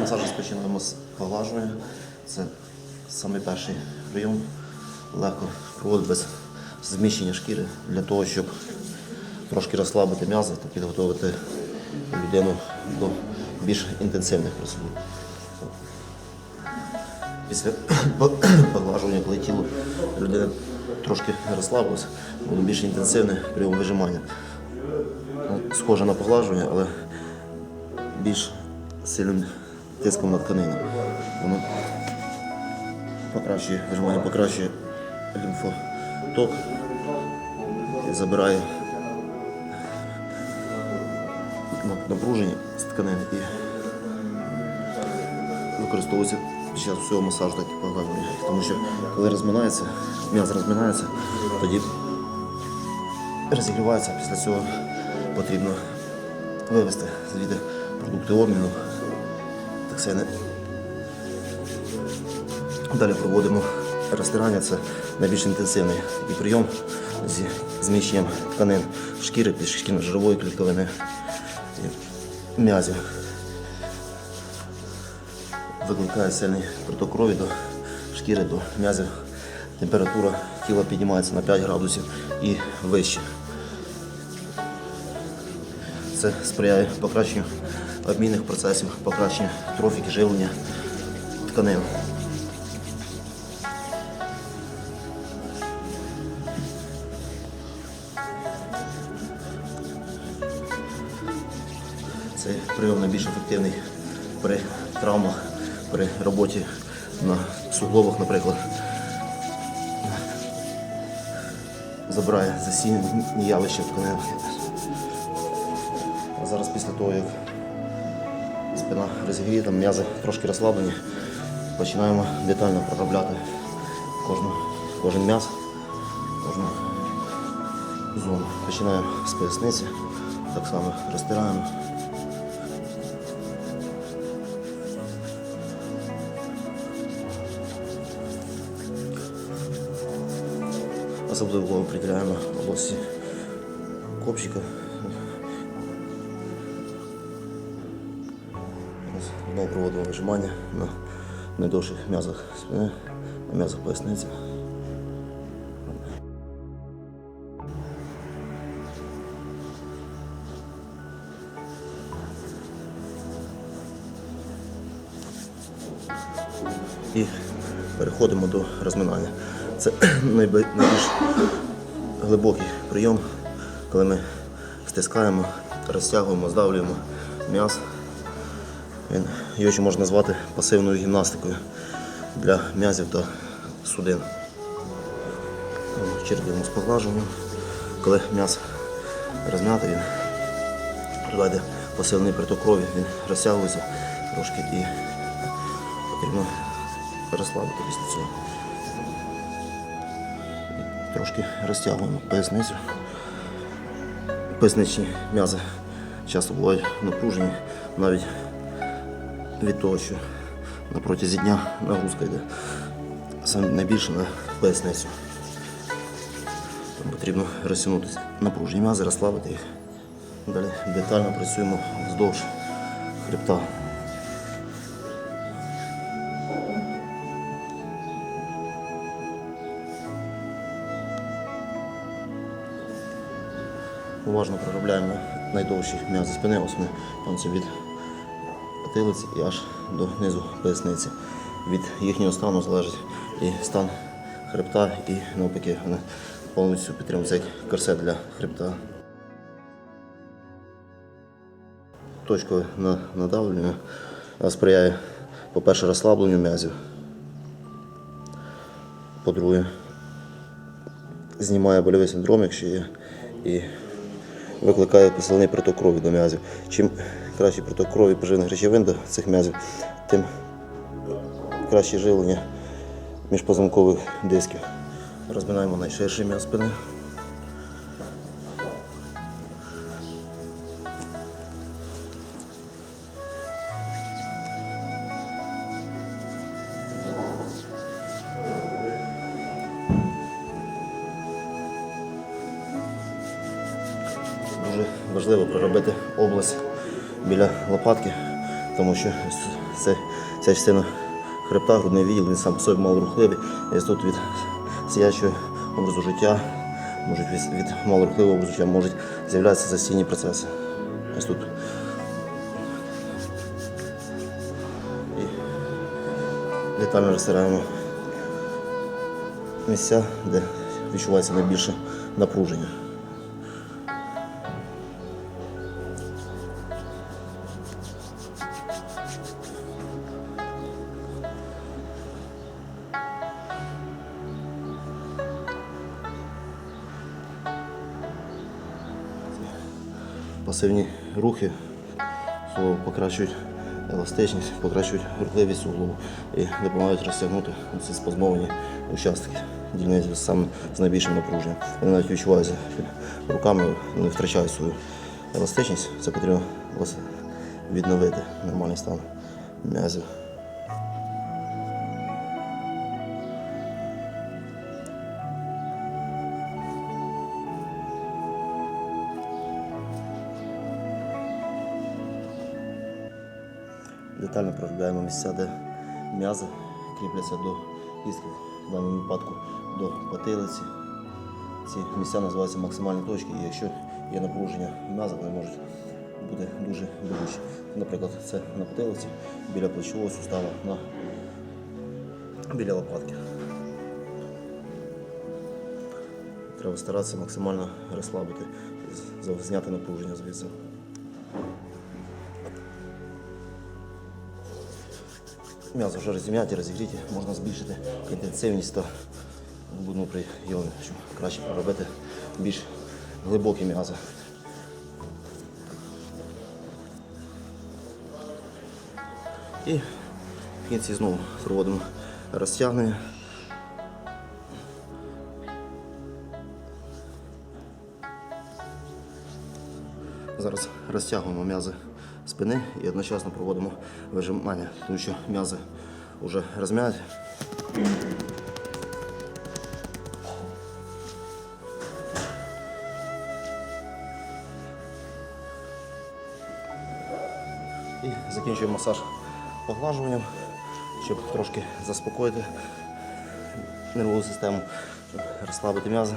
Масаж розпочинаємо з поглажування. Це саме перший прийом. Легко проводить без зміщення шкіри для того, щоб трошки розслабити м'язи та підготувати людину до більш інтенсивних процедур. Після поглажування, коли тіло людини трошки розслабилося, буде більш інтенсивне прийом вижимання. Ну, Схоже на поглажування, але більш сильним тиском на тканину. Воно покращує вижимання, покращує лімфоток і забирає напруження з тканини і використовується під час всього масажу так і поглажування. Тому що коли розминається, м'яз розминається, тоді розігрівається, після цього потрібно вивести звідти продукти обміну, токсини. Далі проводимо розтирання, це найбільш інтенсивний такий прийом зі зміщенням тканин шкіри, шкірно-жирової клітковини і м'язів. Викликає сильний приток крові до шкіри, до м'язів. Температура тіла піднімається на 5 градусів і вище. Це сприяє покращенню обмінних процесів, покращенню трофіки, живлення тканин. Цей прийом найбільш ефективний при травмах, при роботі на суглобах, наприклад. Забирає засінні явища в тканинах. А зараз після того, як спина розігріта, м'язи трошки розслаблені, починаємо детально проробляти кожну, кожен м'яз, кожну зону. Починаємо з поясниці, так само розтираємо. Особливо приділяємо області копчика. Знову проводимо вижимання на найдовших м'язах спини, на м'язах поясниці. І переходимо до розминання. Це найбільш глибокий прийом, коли ми стискаємо, розтягуємо, здавлюємо м'яз. Він, його ще можна назвати пасивною гімнастикою для м'язів та судин. Черпаємо з поглажуванням. Коли м'яз розм'ятий, туди йде посилений приток крові, він розтягується трошки і потрібно розслабити після цього. Трошки розтягуємо поясницю. Поясничні м'язи часто бувають напружені навіть від того, що на протязі дня нагрузка йде саме найбільше на поясницю. Тому потрібно розтягнутися напружені м'язи, розслабити їх. Далі детально працюємо вздовж хребта. Уважно проробляємо найдовші м'язи спини, там це від потилиці і аж до низу поясниці. Від їхнього стану залежить і стан хребта, і навпаки вони повністю підтримують цей корсет для хребта. Точкове на- надавлення сприяє, по-перше, розслабленню м'язів. По-друге, знімає больовий синдром, якщо є, і викликає посилений приток крові до м'язів. Чим кращий приток крові поживних речовин до цих м'язів, тим краще живлення міжпозвонкових дисків. Розминаємо найширший м'яз спини. Дуже важливо проробити область біля лопатки, тому що це, ця частина хребта, грудний відділ, він сам по собі малорухливий. І тут від сидячого образу життя, можуть від, від малорухливого образу життя можуть з'являтися застійні процеси. Ось тут. І детально розтираємо місця, де відчувається найбільше напруження. Пасивні рухи покращують еластичність, покращують рухливість суглобу і допомагають розтягнути ці спазмовані участки дільниці саме з найбільшим напруженням. Вони навіть відчуваються руками, не втрачають свою еластичність. Це потрібно відновити нормальний стан м'язів. Детально проробляємо місця, де м'язи кріпляться до кістків, в даному випадку до потилиці. Ці місця називаються максимальні точки, і якщо є напруження м'яза, вони можуть бути дуже болючі. Наприклад, це на потилиці, біля плечового сустава, на, біля лопатки. Треба старатися максимально розслабити, зняти напруження звідси. М'ясо вже розім'яті, розігріті, можна збільшити інтенсивність та будемо прийоми, щоб краще проробити більш глибокі м'язи. І в кінці знову проводимо розтягнення. Зараз розтягуємо м'язи спини і одночасно проводимо вижимання, тому що м'язи вже розм'яті. І закінчуємо масаж поглажуванням, щоб трошки заспокоїти нервову систему, щоб розслабити м'язи